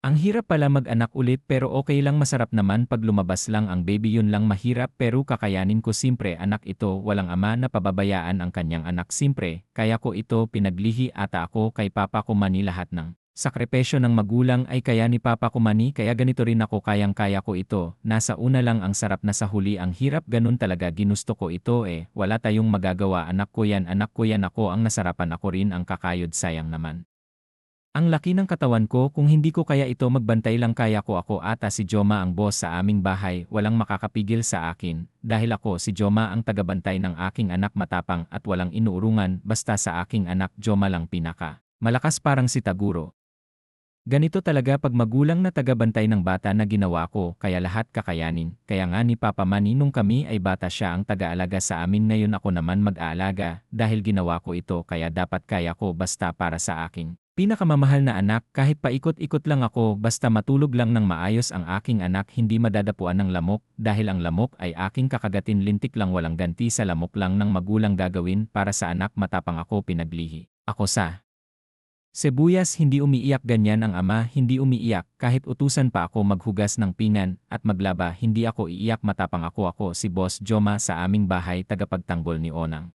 Ang hirap pala mag-anak ulit pero okay lang masarap naman pag lumabas lang ang baby yun lang mahirap pero kakayanin ko simpre anak ito walang ama na pababayaan ang kanyang anak simpre kaya ko ito pinaglihi ata ako kay papa ko mani lahat ng sakripisyo ng magulang ay kaya ni papa ko mani kaya ganito rin ako kayang kaya ko ito nasa una lang ang sarap na sa huli ang hirap ganun talaga ginusto ko ito eh wala tayong magagawa anak ko yan anak ko yan ako ang nasarapan ako rin ang kakayod sayang naman. Ang laki ng katawan ko kung hindi ko kaya ito magbantay lang kaya ko ako ata si Joma ang boss sa aming bahay walang makakapigil sa akin dahil ako si Joma ang tagabantay ng aking anak matapang at walang inuurungan basta sa aking anak Joma lang pinaka. Malakas parang si Taguro. Ganito talaga pag magulang na tagabantay ng bata na ginawa ko kaya lahat kakayanin kaya nga ni Papa Manny nung kami ay bata siya ang taga-alaga sa amin ngayon ako naman mag-aalaga dahil ginawa ko ito kaya dapat kaya ko basta para sa aking. Pinakamamahal na anak kahit paikot-ikot lang ako basta matulog lang ng maayos ang aking anak hindi madadapuan ng lamok dahil ang lamok ay aking kakagatin lintik lang walang ganti sa lamok lang ng magulang gagawin para sa anak matapang ako pinaglihi. Ako sa Sebuyas hindi umiiyak ganyan ang ama hindi umiiyak kahit utusan pa ako maghugas ng pinggan at maglaba hindi ako iiyak matapang ako ako si Boss Joma sa aming bahay tagapagtanggol ni Onang.